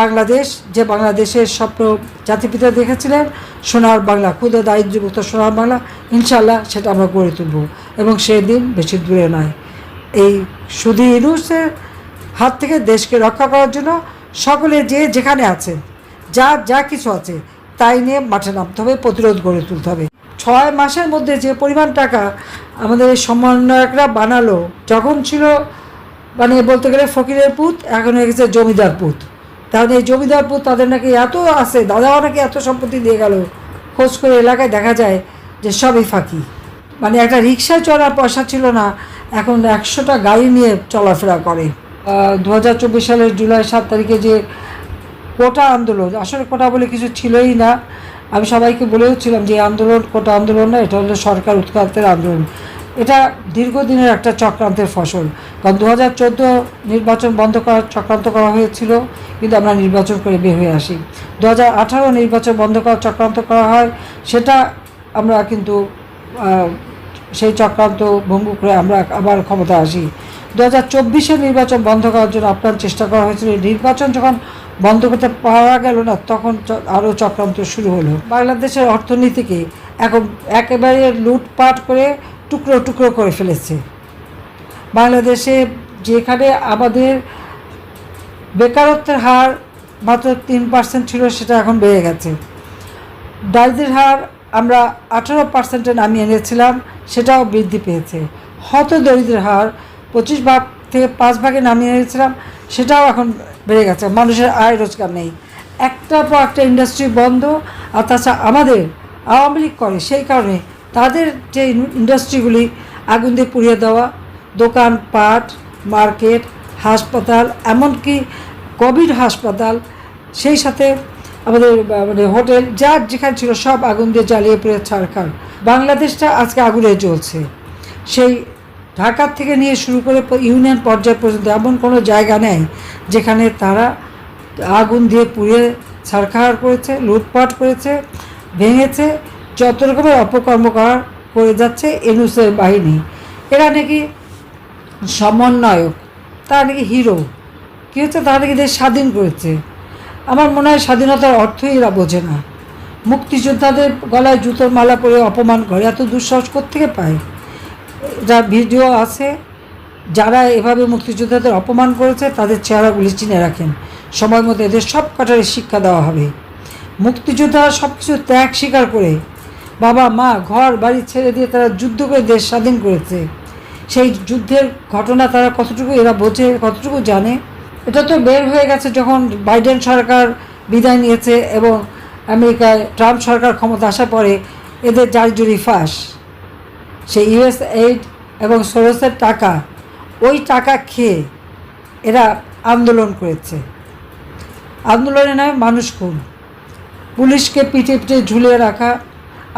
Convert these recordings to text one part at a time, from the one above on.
বাংলাদেশ, যে বাংলাদেশের স্বপ্ন জাতিপিতা দেখেছিলেন, সোনার বাংলা ক্ষুদে দারিদ্র্যমুক্ত সোনার বাংলা ইনশাল্লাহ সেটা আমরা গড়ে তুলব। এবং সেদিন বেশি দূরে নয়। এই সুদী ইনুসের হাত থেকে দেশকে রক্ষা করার জন্য সকলে যে যেখানে আছে, যা যা কিছু আছে, তাই নিয়ে মাঠে নামতে হবে, প্রতিরোধ গড়ে তুলতে হবে। ছয় মাসের মধ্যে যে পরিমাণ টাকা আমাদের এই সমন্বয়করা বানালো, যখন ছিল মানে বলতে গেলে ফকিরের পুত, এখন হয়ে গেছে জমিদার পুত। তাহলে এই জমিদার পুত তাদের নাকি এত আছে, দাদাও নাকি এত সম্পত্তি দিয়ে গেল। খোঁজ করে এলাকায় দেখা যায় যে সবই ফাঁকি। মানে একটা রিক্সায় চড়ার পয়সা ছিল না, এখন একশোটা গাড়ি নিয়ে চলাফেরা করে। দু হাজার চব্বিশ সালের জুলাই সাত তারিখে যে কোটা আন্দোলন, আসলে কোটা বলে কিছু ছিলই না। আমি সবাইকে বলেওছিলাম যে আন্দোলন, কোটা আন্দোলন না, এটা হলো সরকার উৎখাতের আন্দোলন। এটা দীর্ঘদিনের একটা চক্রান্তের ফসল। কারণ দু হাজার চোদ্দ নির্বাচন বন্ধ করার, চক্রান্ত করা হয়েছিল, কিন্তু আমরা নির্বাচন করে বের হয়ে আসি। দু হাজার আঠারো নির্বাচন বন্ধ করার, চক্রান্ত করা হয়, সেটা আমরা কিন্তু সেই চক্রান্ত ভঙ্গ করে আমরা আবার ক্ষমতা আসি। দু হাজার নির্বাচন বন্ধ করার জন্য আপ্রাণ চেষ্টা করা হয়েছিল। নির্বাচন যখন বন্ধ করতে পারা গেল না, তখন আরও চক্রান্ত শুরু হলো। বাংলাদেশের অর্থনীতিকে এখন একেবারে লুটপাট করে টুকরো টুকরো করে ফেলেছে। বাংলাদেশে যেখানে আমাদের বেকারত্বের হার মাত্র তিন পার্সেন্ট ছিল, সেটা এখন বেড়ে গেছে। দারিদ্রের হার আমরা আঠারো পার্সেন্টে নামিয়ে এনেছিলাম, সেটাও বৃদ্ধি পেয়েছে। হত দরিদ্রের হার পঁচিশ ভাগ থেকে পাঁচ ভাগে নামিয়ে এনেছিলাম, সেটাও এখন বেড়ে গেছে। মানুষের আয় রোজগার নেই। একটার পর একটা ইন্ডাস্ট্রি বন্ধ, আর তাছাড়া আমাদের আওয়ামী লীগ করে, সেই কারণে তাদের যে ইন্ডাস্ট্রিগুলি, আগুন দিয়ে পুড়িয়ে দেওয়া, দোকান, পাট, মার্কেট, হাসপাতাল, এমনকি কোভিড হাসপাতাল, সেই সাথে আমাদের মানে হোটেল যার যেখানে ছিল সব আগুন দিয়ে জ্বালিয়ে পুড়ে ছাড়খাড় বাংলাদেশটা আজকে আগুনে জ্বলছে। সেই ঢাকার থেকে নিয়ে শুরু করে ইউনিয়ন পর্যায় পর্যন্ত এমন কোনো জায়গা নেই যেখানে তারা আগুন দিয়ে পুড়িয়ে ছাড়খাড় করেছে, লুটপাট করেছে, ভেঙেছে যত রকমের অপকর্ম করা, করে যাচ্ছে এনুসের বাহিনী। এরা নাকি সমন্বয়ক, তারা নাকি হিরো। কী হচ্ছে? তারা নাকি দেশ স্বাধীন করেছে। আমার মনে হয় স্বাধীনতার অর্থই এরা বোঝে না। মুক্তিযোদ্ধাদের গলায় জুতোর মালা পরে অপমান করে, এত দুঃসাহস থেকে পায়? যা ভিডিও আছে, যারা এভাবে মুক্তিযোদ্ধাদের অপমান করেছে, তাদের চেহারাগুলি চিনে রাখেন। সময় মতো এদের সব কটারে শিক্ষা দেওয়া হবে। মুক্তিযোদ্ধারা সব কিছু ত্যাগ স্বীকার করে বাবা, মা, ঘর, বাড়ি ছেড়ে দিয়ে তারা যুদ্ধ করে দেশ স্বাধীন করেছে। সেই যুদ্ধের ঘটনা তারা কতটুকু এরা বোঝে, কতটুকু জানে? এটা তো বের হয়ে গেছে যখন বাইডেন সরকার বিদায় নিয়েছে এবং আমেরিকায় ট্রাম্প সরকার ক্ষমতা আসার পরে এদের জারিজুরি ফাঁস। সেই ইউএস এইড এবং সোরসের টাকা, ওই টাকা খেয়ে এরা আন্দোলন করেছে। আন্দোলনে নয় মানুষ খুন। পুলিশকে পিঠে পিঠে ঝুলিয়ে রাখা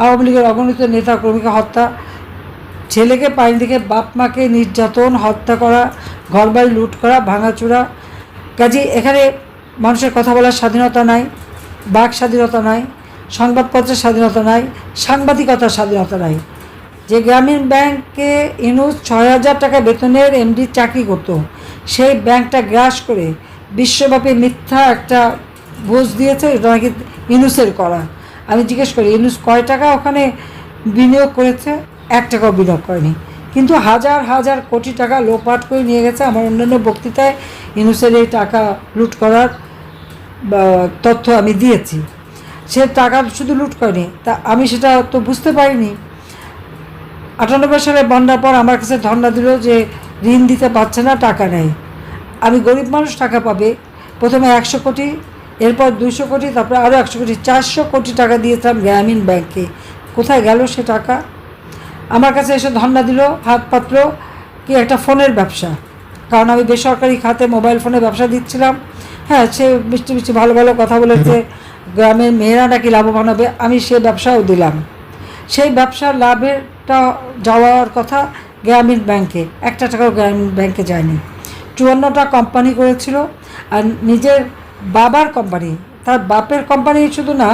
আওয়ামী লীগের অগণিত নেতা কর্মীকে হত্যা, ছেলেকে পানি থেকে বাপ মাকে নির্যাতন, হত্যা করা, ঘরবাড়ি লুট করা, ভাঙাচোরা। কাজে এখানে মানুষের কথা বলার স্বাধীনতা নাই, বাক স্বাধীনতা নাই, সংবাদপত্রের স্বাধীনতা নাই, সাংবাদিকতার স্বাধীনতা নাই। যে গ্রামীণ ব্যাংকে ইনুস ছয় হাজার টাকা বেতনের এমডি চাকরি করতো, সেই ব্যাংকটা গ্রাস করে বিশ্বব্যাপী মিথ্যা একটা বুঝ দিয়েছে এটা নাকি ইনুসের করা। আমি জিজ্ঞেস করি ইনুস কয় টাকা ওখানে বিনিয়োগ করেছে? এক টাকাও বিনিয়োগ করেনি। কিন্তু হাজার হাজার কোটি টাকা লোপাট করে নিয়ে গেছে আমার অন্যান্য বক্তৃতায় ইনুসের এই টাকা লুট করার তথ্য আমি দিয়েছি। সে টাকা শুধু লুট করেনি। তা আমি সেটা তো বুঝতে পারিনি। আটানব্বই সালে বন্যার পর আমার কাছে ধর্ণা দিল যে ঋণ দিতে পারছে না, টাকা নেই। আমি গরিব মানুষ, টাকা পাবে। প্রথমে একশো কোটি এরপর দুইশো কোটি, তারপরে আরও একশো কোটি, চারশো কোটি টাকা দিয়েছিলাম গ্রামীণ ব্যাংকে। কোথায় গেল সে টাকা? আমার কাছে এসে ধর্ণা দিল, হাত পাতল, কি একটা ফোনের ব্যবসা। কারণ আমি বেসরকারি খাতে মোবাইল ফোনে ব্যবসা দিচ্ছিলাম। হ্যাঁ সে মিষ্টি মিষ্টি ভালো ভালো কথা বলেছে, গ্রামের মেয়েরা নাকি লাভবান হবে, আমি সে ব্যবসাও দিলাম। সেই ব্যবসার লাভেরটা যাওয়ার কথা গ্রামীণ ব্যাংকে, একটা টাকাও গ্রামীণ ব্যাংকে যায়নি। চুয়ান্নটা কোম্পানি করেছিল, আর নিজের বাবার কোম্পানি তার বাপের কোম্পানি শুধু না,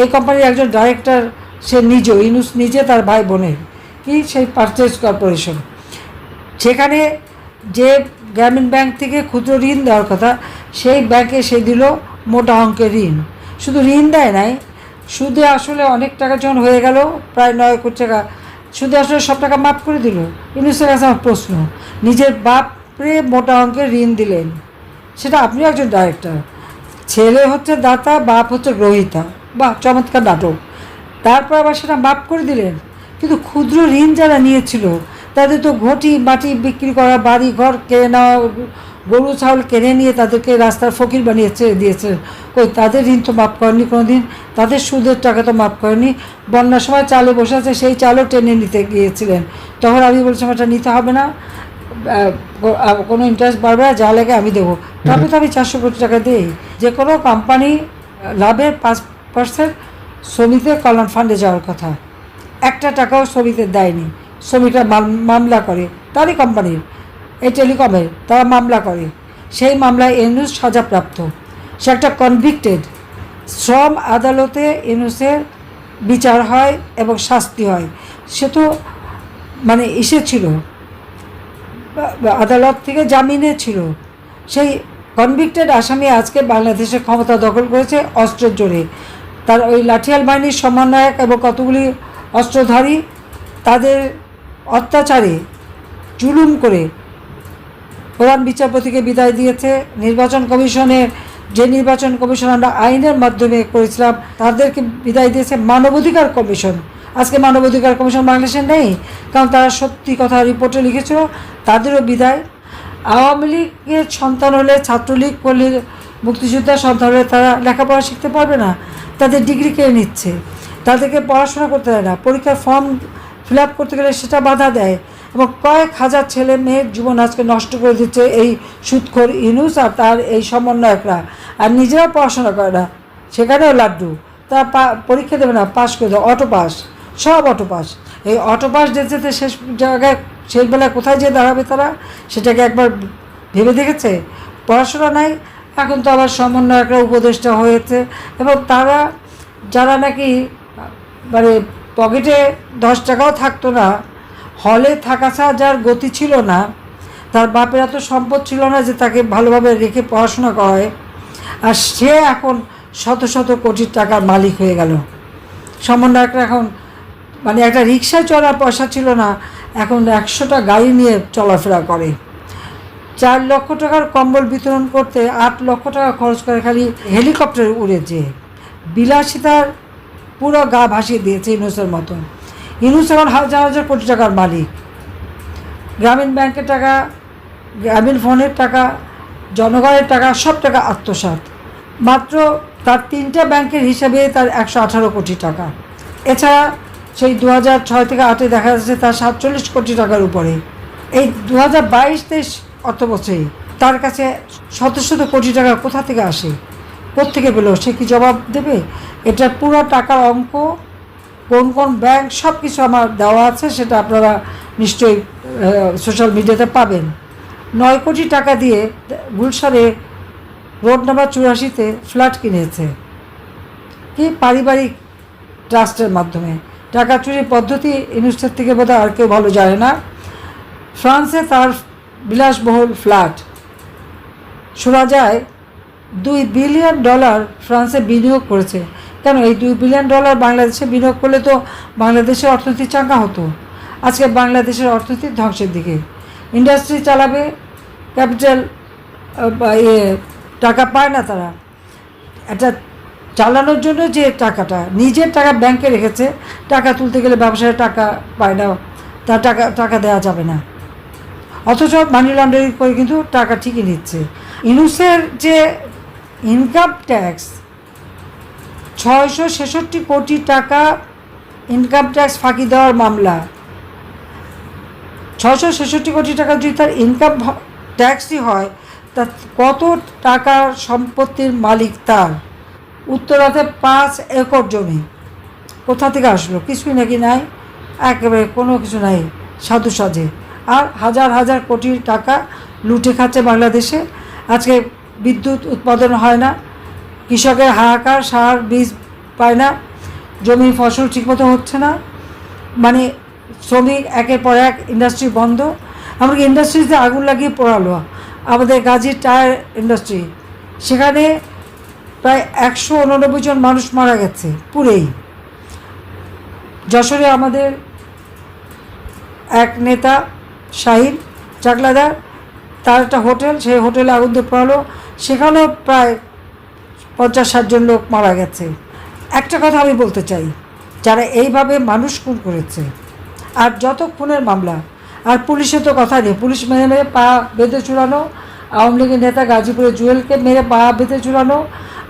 এই কোম্পানির একজন ডাইরেক্টর সে নিজেও, ইনুস নিজে তার ভাই বোনের, কি সেই পারচেজ কর্পোরেশন সেখানে যে গ্রামীণ ব্যাংক থেকে ক্ষুদ্র ঋণ দেওয়ার কথা, সেই ব্যাংকে সে দিল মোটা অঙ্কের ঋণ। শুধু ঋণ দেয় নাই, সুদে আসলে অনেক টাকা যখন হয়ে গেল, প্রায় নয় কোটি টাকা, সুদে আসলে সব টাকা মাফ করে দিল। ইউনুসের কাছে আমার প্রশ্ন, নিজের বাপরে মোটা অঙ্কের ঋণ দিলেন, সেটা আপনিও একজন ডাইরেক্টর ছেলে হচ্ছে দাতা, বাপ হচ্ছে গ্রহিতা। বাহ, চমৎকার নাটক। তারপর আবার সেটা মাফ করে দিলেন। কিন্তু ক্ষুদ্র ঋণ যারা নিয়েছিল, তাদের তো ঘটি মাটি বিক্রি করা বাড়ি ঘর কেড়ে নেওয়া গরু চাউল কিনে নিয়ে তাদেরকে রাস্তার ফকির বানিয়ে ছেড়ে দিয়েছে। কই, তাদের ঋণ তো মাফ করেনি কোনো দিন তাদের সুদের টাকা তো মাফ করেনি বন্যার সময় চালে বসে আছে, সেই চালও টেনে নিতে গিয়েছিলেন। তখন আমি বলছিলাম এটা নিতে হবে না। কোনো ইন্টারেস্ট বাড়বে যা লাগে আমি দেবো। তবে তো আমি চারশো কোটি টাকা দিই। যে কোনো কোম্পানি লাভের পাঁচ পার্সেন্ট শ্রমিকদের কল্যাণ ফান্ডে যাওয়ার কথা। একটা টাকাও শ্রমিকদের দেয়নি। শ্রমিকরা মামলা করে, তারই কোম্পানির এই টেলিকমের তারা মামলা করে। সেই মামলায় এনুস সাজাপ্রাপ্ত। সে একটা কনভিক্টেড শ্রম আদালতে এনুসের বিচার হয় এবং শাস্তি হয়। সে তো মানে ইসে ছিল। বা- বা, আদালত থেকে জামিনে ছিল। সেই কনভিক্টেড আসামি আজকে বাংলাদেশের ক্ষমতা দখল করেছে অস্ত্রের জোরে। তার ওই লাঠিয়াল বাহিনীর সমন্বয়ক এবং কতগুলি অস্ত্রধারী তাদের অত্যাচারে জুলুম করে প্রধান বিচারপতিকে বিদায় দিয়েছে। নির্বাচন কমিশনের, যে নির্বাচন কমিশন আমরা আইনের মাধ্যমে করেছিলাম, তাদেরকে বিদায় দিয়েছে মানবাধিকার কমিশন। আজকে মানবাধিকার কমিশন বাংলাদেশে নেই, কারণ তারা সত্যি কথা রিপোর্টে লিখেছিল, তাদেরও বিদায় আওয়ামী লীগের সন্তান হলে, ছাত্রলীগ করলে মুক্তিযোদ্ধার সন্তান হলে তারা লেখাপড়া শিখতে পারবে না, তাদের ডিগ্রি কেড়ে নিচ্ছে, তাদেরকে পড়াশোনা করতে দেয় না, পরীক্ষার ফর্ম ফিল আপ করতে গেলে সেটা বাধা দেয় এবং কয়েক হাজার ছেলে মেয়ের জীবন আজকে নষ্ট করে দিচ্ছে এই সুৎখোর ইনুস আর তার এই সমন্বয়করা। আর নিজেরাও পড়াশোনা করে না, সেখানেও লাড্ডু। পা- পরীক্ষা দেবে না পাস করে দেয় অটো পাস সব অটো পাস এই অটো পাস যেতে যেতে শেষ জায়গায় শেষ বেলায় কোথায় যেয়ে দাঁড়াবে তারা? সেটাকে একবার ভেবে দেখেছে? পড়াশোনা নাই, এখন তো আবার সমন্বয়করা, উপদেষ্টা হয়েছে এবং তারা, যারা নাকি মানে পকেটে দশ টাকাও থাকতো না, হলে থাকা ছাড়া যার গতি ছিল না, তার বাপের এত সম্পদ ছিল না যে তাকে ভালোভাবে রেখে পড়াশোনা করায়, আর সে এখন শত শত কোটি টাকার মালিক হয়ে গেল। সমন্বয়করা এখন মানে একটা রিক্সায় চলার পয়সা ছিল না এখন একশোটা গাড়ি নিয়ে চলাফেরা করে। চার লক্ষ টাকার কম্বল বিতরণ করতে আট লক্ষ টাকা খরচ করে খালি হেলিকপ্টারে উড়েছে। বিলাসিতার পুরো গা ভাসিয়ে দিয়েছে ইনুসের মতন। ইনুস এখন হাজার হাজার কোটি টাকার মালিক। গ্রামীণ ব্যাংকের টাকা, গ্রামীণ ফোনের টাকা, জনগণের টাকা, সব টাকা আত্মসাৎ। মাত্র তার তিনটা ব্যাংকের হিসাবে তার একশো আঠারো কোটি টাকা। এছাড়া সেই দু হাজার ছয় থেকে আটে দেখা যাচ্ছে তার সাতচল্লিশ কোটি টাকার উপরে। এই দু হাজার বাইশ তেইশ অর্থ বছরে তার কাছে শত শত কোটি টাকা কোথা থেকে আসে? কোত্থেকে পেল? সে কি জবাব দেবে? এটার পুরো টাকার অঙ্ক, কোন কোন ব্যাংক সব কিছু আমার দেওয়া আছে, সেটা আপনারা নিশ্চয়ই সোশ্যাল মিডিয়াতে পাবেন। নয় কোটি টাকা দিয়ে গুলশানে রোড নাম্বার চুরাশিতে ফ্ল্যাট কিনেছে। কি পারিবারিক ট্রাস্টের মাধ্যমে? টাকা চুরির পদ্ধতি ইউনিভার্সিটির থেকে বোধহয় আর কেউ ভালো জানে না। ফ্রান্সে তার বিলাসবহুল ফ্ল্যাট। শোনা যায়, দুই বিলিয়ন ডলার ফ্রান্সে বিনিয়োগ করেছে। কেন? এই দুই বিলিয়ন ডলার বাংলাদেশে বিনিয়োগ করলে তো বাংলাদেশের অর্থনীতি চাঙ্গা হতো। আজকে বাংলাদেশের অর্থনীতি ধ্বংসের দিকে। ইন্ডাস্ট্রি চালাবে, ক্যাপিটাল টাকা পায় না তারা। এটা চালানোর জন্য যে টাকাটা, নিজের টাকা ব্যাংকে রেখেছে, টাকা তুলতে গেলে ব্যবসায় টাকা পায় না তার টাকা টাকা দেওয়া যাবে না। অথচ মানি লন্ডারিং করে কিন্তু টাকা ঠিকই নিচ্ছে। ইনুসের যে ইনকাম ট্যাক্স ছয়শো ছেষট্টি কোটি টাকা ইনকাম ট্যাক্স ফাঁকি দেওয়ার মামলা। ছশো ছেষট্টি কোটি টাকা যদি তার ইনকাম ট্যাক্সই হয়, তা কত টাকার সম্পত্তির মালিক তার? উত্তরাতে পাঁচ একর জমি। কোথা থেকে আসলো? কিছুই নাকি নাই। একেবারে কোনো কিছু নাই। সাধু সাজে আর হাজার হাজার কোটি টাকা লুটে খাচ্ছে বাংলাদেশে। আজকে বিদ্যুৎ উৎপাদন হয় না। কৃষকের হাহাকার, সার, বীজ পায় না। জমি ফসল ঠিকমতো হচ্ছে না। মানে শ্রমিক একের পর এক ইন্ডাস্ট্রি বন্ধ। এমনকি ইন্ডাস্ট্রিতে আগুন লাগিয়ে পড়ালো। আমাদের গাজীর টায়ার ইন্ডাস্ট্রি। সেখানে প্রায় একশো উননব্বই জন মানুষ মারা গেছে, পুরেই। যশোরে আমাদের এক নেতা, শাহিন চাকলাদার তার একটা হোটেল, সেই হোটেলে আগুন পড়ালো। সেখানেও প্রায় পঞ্চাশ ষাটজন লোক মারা গেছে। একটা কথা আমি বলতে চাই, যারা এইভাবে মানুষ খুন করেছে, আর যত খুনের মামলা, আর পুলিশের তো কথা নেই, পুলিশ মেরে পা বেঁধে চুলানো আওয়ামী লীগের নেতা গাজীপুরের জুয়েলকে মেরে পা বেঁধে চুলানো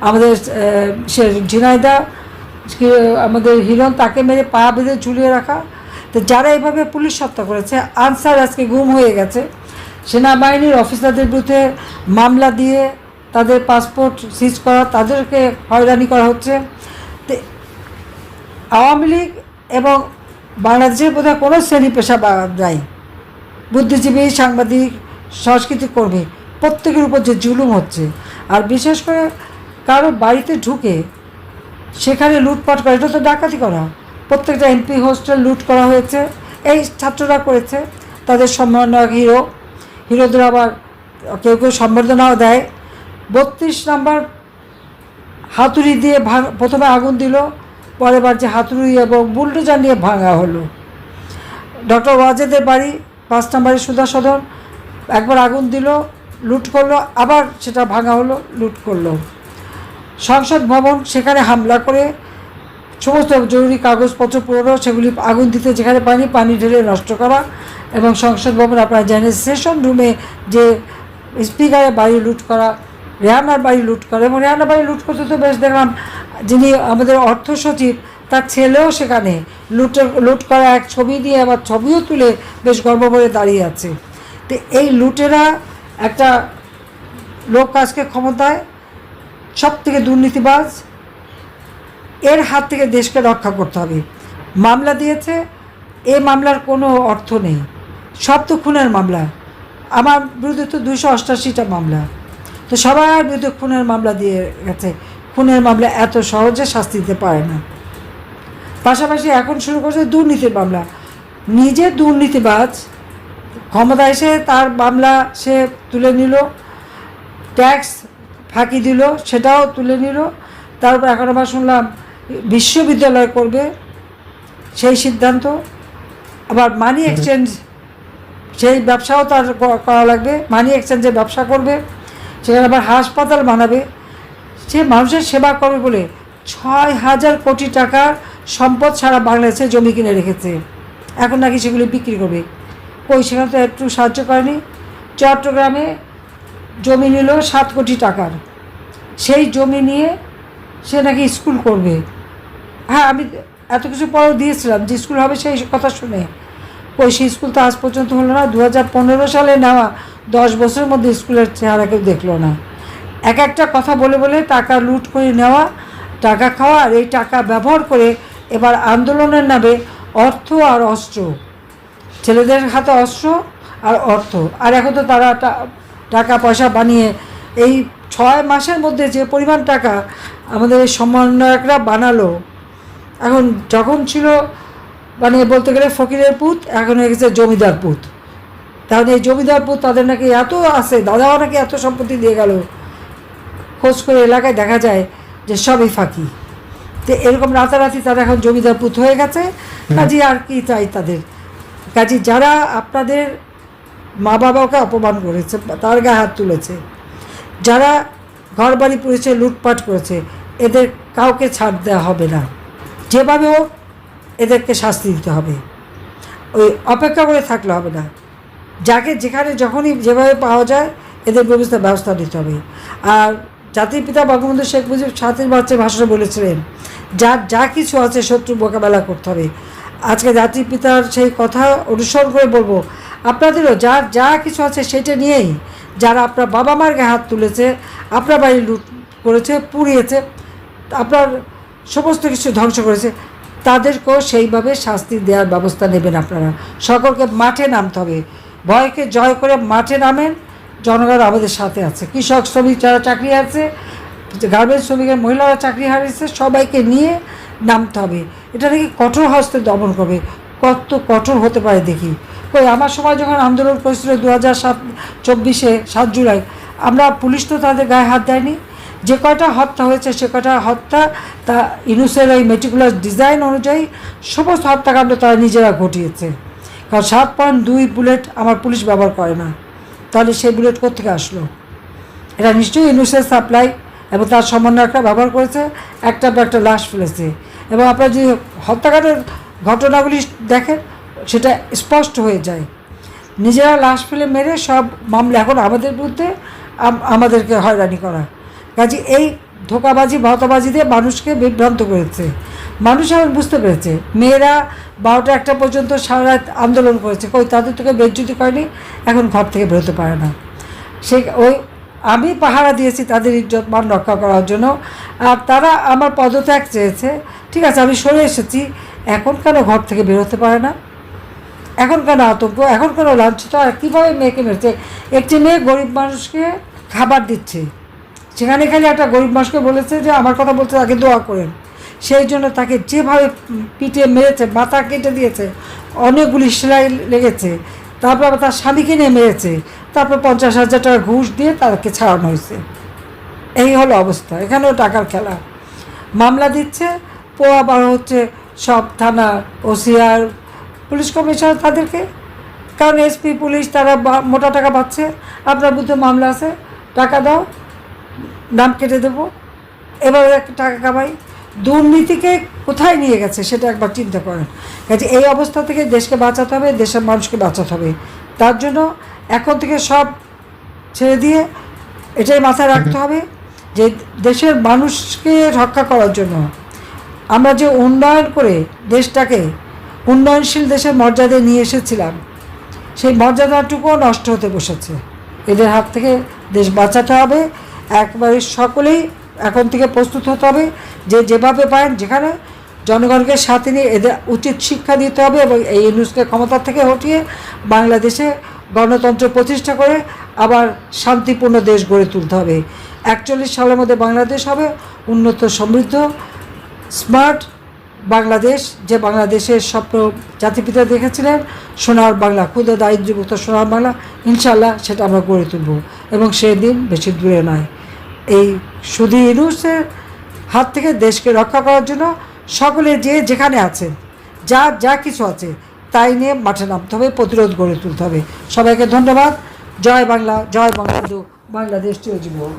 আমাদের সে ঝিনাইদা আমাদের হিরণ তাকে মেরে পা বেঁধে ঝুলিয়ে রাখা। তো যারা এভাবে পুলিশ হত্যা করেছে, আনসার আজকে গুম হয়ে গেছে। সেনাবাহিনীর অফিসারদের বিরুদ্ধে মামলা দিয়ে তাদের পাসপোর্ট সিজ করা, তাদেরকে হয়রানি করা হচ্ছে। আওয়ামী লীগ এবং বাংলাদেশের বোধহয় কোনো শ্রেণি পেশা নাই। বুদ্ধিজীবী, সাংবাদিক সংস্কৃতি কর্মী প্রত্যেকের উপর যে জুলুম হচ্ছে। আর বিশেষ করে কারও বাড়িতে ঢুকে সেখানে লুটপাট করা, এটা তো ডাকাতি করা। প্রত্যেকটা এমপি হোস্টেল লুট করা হয়েছে, এই ছাত্ররা করেছে, তাদের সম্মাননায়ক হিরো। হিরোদের আবার কেউ কেউ সম্বর্ধনাও দেয়। বত্রিশ নাম্বার হাতুড়ি দিয়ে ভাঙ, প্রথমে আগুন দিল, পরের বার যে হাতুড়ি এবং বুলডোজার নিয়ে ভাঙা হলো। ডক্টর ওয়াজেদের বাড়ি, পাঁচ নম্বরে সুধা সদন একবার আগুন দিল লুট করল, আবার সেটা ভাঙা হলো, লুট করল। সংসদ ভবন সেখানে হামলা করে সমস্ত জরুরি কাগজপত্র পুরনো, সেগুলি আগুন দিতে যেখানে পানি পানি ঢেলে নষ্ট করা এবং সংসদ ভবন আপনারা জানেন সেশন রুমে যে স্পিকারের বাড়ি লুট করা, রেহানার বাড়ি লুট করে এবং রেহানার বাড়ি লুট করতে তো বেশ দেখলাম যিনি আমাদের অর্থ সচিব, তার ছেলেও সেখানে লুটের লুট করা এক ছবি দিয়ে আবার ছবিও তুলে বেশ গর্ব করে দাঁড়িয়ে আছে। তো এই লুটেরা একটা লোক আজকে ক্ষমতায় সব থেকে দুর্নীতিবাজ, এর হাত থেকে দেশকে রক্ষা করতে হবে। মামলা দিয়েছে, এ মামলার কোনো অর্থ নেই। সব তো খুনের মামলা। আমার বিরুদ্ধে তো দুশো অষ্টাশিটা মামলা। তো সবার বিরুদ্ধে খুনের মামলা দিয়ে গেছে। খুনের মামলা এত সহজে শাস্তি দিতে পারে না। পাশাপাশি এখন শুরু করছে দুর্নীতির মামলা। নিজে দুর্নীতিবাজ ক্ষমতা এসে তার মামলা সে তুলে নিল ট্যাক্স ফাঁকি দিল সেটাও তুলে নিল। তারপর এখন আবার শুনলাম বিশ্ববিদ্যালয় করবে সেই সিদ্ধান্ত। আবার মানি এক্সচেঞ্জ সেই ব্যবসাও তার করা লাগবে। মানি এক্সচেঞ্জে ব্যবসা করবে সেখানে আবার হাসপাতাল বানাবে। সে মানুষের সেবা করবে বলে ছয় হাজার কোটি টাকার সম্পদ সারা বাংলাদেশে জমি কিনে রেখেছে। এখন নাকি সেগুলি বিক্রি করবে। কই সেখানে তো একটু সাহায্য করেনি। চট্টগ্রামে জমি নিল সাত কোটি টাকার। সেই জমি নিয়ে সে নাকি স্কুল করবে। হ্যাঁ আমি এত কিছু পরেও দিয়েছিলাম যে স্কুল হবে সেই কথা শুনে। ওই সেই স্কুল তো আজ পর্যন্ত হলো না। দু হাজার পনেরো সালে নেওয়া দশ বছরের মধ্যে স্কুলের চেহারা কেউ দেখল না। এক একটা কথা বলে বলে টাকা লুট করে নেওয়া, টাকা খাওয়া আর এই টাকা ব্যবহার করে এবার আন্দোলনের নামে অর্থ আর অস্ত্র। ছেলেদের হাতে অস্ত্র আর অর্থ। আর এখন তো তারা টাকা পয়সা বানিয়ে এই ছয় মাসের মধ্যে যে পরিমাণ টাকা আমাদের এই সমন্বয়করা বানালো এখন যখন ছিল মানে বলতে গেলে ফকিরের পুত এখন হয়ে গেছে জমিদার পুত। তাহলে এই জমিদার পুত তাদের নাকি এত আছে দাদাও নাকি এত সম্পত্তি দিয়ে গেল। খোঁজ করে এলাকায় দেখা যায় যে সবই ফাঁকি। তো এরকম রাতারাতি তারা এখন জমিদার পুত হয়ে গেছে। কাজী আর কি চাই তাদের? কাজী যারা আপনাদের মা বাবাকে অপমান করেছে তার গায়ে হাত তুলেছে, যারা ঘর বাড়ি পুড়েছে লুটপাট করেছে, এদের কাউকে ছাড় দেওয়া হবে না। যেভাবে হোক, এদেরকে শাস্তি দিতে হবে। ওই অপেক্ষা করে থাকলে হবে না। যাকে যেখানে যখনই যেভাবে পাওয়া যায়, এদের ব্যবস্থা ব্যবস্থা নিতে হবে। আর জাতির পিতা বঙ্গবন্ধু শেখ মুজিব ছাত্রীর বাচ্চা ভাষণে বলেছিলেন, যার যা কিছু আছে শত্রু মোকাবেলা করতে হবে। আজকে জাতির পিতার সেই কথা অনুসরণ করে বলব। আপনাদেরও যার যা কিছু আছে সেটা নিয়েই যারা আপনার বাবা মার গায়ে হাত তুলেছে, আপনার বাড়ি লুট করেছে, পুড়িয়েছে, আপনার সমস্ত কিছু ধ্বংস করেছে, তাদেরকেও সেইভাবে শাস্তি দেওয়ার ব্যবস্থা নেবেন আপনারা। সকলকে মাঠে নামতে হবে। ভয়কে জয় করে মাঠে নামেন। জনগণ আমাদের সাথে আছে। কৃষক শ্রমিক যারা চাকরি আছে গার্মেন্টস শ্রমিকের মহিলারা চাকরি হারিয়েছে সবাইকে নিয়ে নামতে হবে। এটা নাকি কঠোর হস্তে দমন করবে। কত কঠোর হতে পারে দেখি। কই, আমার সময় যখন আন্দোলন করেছিল দু হাজার সাত, চব্বিশে সাত জুলাই, আমরা পুলিশ তো তাদের গায়ে হাত দেয়নি। যে কয়টা হত্যা হয়েছে, সে কয়টা হত্যা, তা ইনুসের ওই মেটিকুলার ডিজাইন অনুযায়ী সমস্ত হত্যাকাণ্ড তারা নিজেরা ঘটিয়েছে। কারণ সাত পয়েন্ট দুই বুলেট আমার পুলিশ ব্যবহার করে না। তাহলে সেই বুলেট কোথেকে আসলো? এটা নিশ্চয়ই ইনুসের সাপ্লাই এবং তার সমন্বয়করা ব্যবহার করেছে, একটা একটা লাশ ফেলেছে। এবং আপনারা যদি হত্যাকাণ্ডের ঘটনাগুলি দেখেন, সেটা স্পষ্ট হয়ে যায়। নিজেরা লাশ ফেলে মেরে সব মামলা এখন আমাদের বিরুদ্ধে আমাদেরকে হয়রানি করা। কাজে এই ধোকাবাজি, ভাওতাবাজি দিয়ে মানুষকে বিভ্রান্ত করেছে। মানুষ এখন বুঝতে পেরেছে, মেয়েরা বারোটা একটা পর্যন্ত সারা রাত আন্দোলন করেছে। কই, তাদের থেকে বেজ্জুতি করেনি, এখন ঘর থেকে বেরোতে পারে না। সে ওই আমি পাহারা দিয়েছি তাদের ইজ্জত মান রক্ষা করার জন্য। আর তারা আমার পদত্যাগ চেয়েছে। ঠিক আছে, আমি সরে এসেছি। এখন কেন ঘর থেকে বেরোতে পারে না? এখন কেন আতঙ্ক? এখন কেন লাঞ্ছিত? আর কীভাবে মেয়েকে মেরেছে? একটি মেয়ে গরিব মানুষকে খাবার দিচ্ছে। সেখানে খালি একটা গরিব মানুষকে বলেছে যে, আমার কথা বলতে তাকে দোয়া করেন। সেই জন্য তাকে যেভাবে পিঠে মেরেছে, মাথা কেটে দিয়েছে, অনেকগুলি সেলাই লেগেছে। তারপর আবার তার স্বামীকে নিয়ে মেরেছে। তারপর পঞ্চাশ হাজার টাকা ঘুষ দিয়ে তাকে ছাড়ানো হয়েছে। এই হলো অবস্থা। এখানেও টাকার খেলা। মামলা দিচ্ছে, পোয়া বার হচ্ছে সব থানা ওসিআর, পুলিশ কমিশনার তাদেরকে। কারণ এসপি, পুলিশ, তারা মোটা টাকা পাচ্ছে। আপনার বিরুদ্ধে মামলা আছে, টাকা দাও নাম কেটে দেবো। এবার একটা টাকা কামাই। দুর্নীতিকে কোথায় নিয়ে গেছে সেটা একবার চিন্তা করেন। কাজে এই অবস্থা থেকে দেশকে বাঁচাতে হবে দেশের মানুষকে বাঁচাতে হবে। তার জন্য এখন থেকে সব ছেড়ে দিয়ে এটাই মাথায় রাখতে হবে যে দেশের মানুষকে রক্ষা করার জন্য আমরা যে উন্নয়ন করে দেশটাকে উন্নয়নশীল দেশের মর্যাদায় নিয়ে এসেছিলাম সেই মর্যাদাটুকুও নষ্ট হতে বসেছে। এদের হাত থেকে দেশ বাঁচাতে হবে। একবারে সকলেই এখন থেকে প্রস্তুত হতে হবে যে যেভাবে পারেন যেখানে জনগণকে সাথে নিয়ে এদের উচিত শিক্ষা দিতে হবে এবং এই নিউজকে ক্ষমতা থেকে হটিয়ে বাংলাদেশে গণতন্ত্র প্রতিষ্ঠা করে আবার শান্তিপূর্ণ দেশ গড়ে তুলতে হবে। একচল্লিশ সালের মধ্যে বাংলাদেশ হবে, উন্নত সমৃদ্ধ, স্মার্ট বাংলাদেশ, যে বাংলাদেশের স্বপ্ন জাতিপিতা দেখেছিলেন, সোনার বাংলা, ক্ষুদ্র দারিদ্র্যমুক্ত সোনার বাংলা ইনশাল্লাহ সেটা আমরা গড়ে তুলব এবং সেই দিন বেশি দূরে নয়। এই সুদী ইনুসের হাত থেকে দেশকে রক্ষা করার জন্য সকলে যে যেখানে আছেন যা যা কিছু আছে, তাই নিয়ে মাঠে নামতে হবে, প্রতিরোধ গড়ে তুলতে হবে। সবাইকে ধন্যবাদ। জয় বাংলা, জয় বঙ্গবন্ধু, বাংলাদেশ চিরজীবন।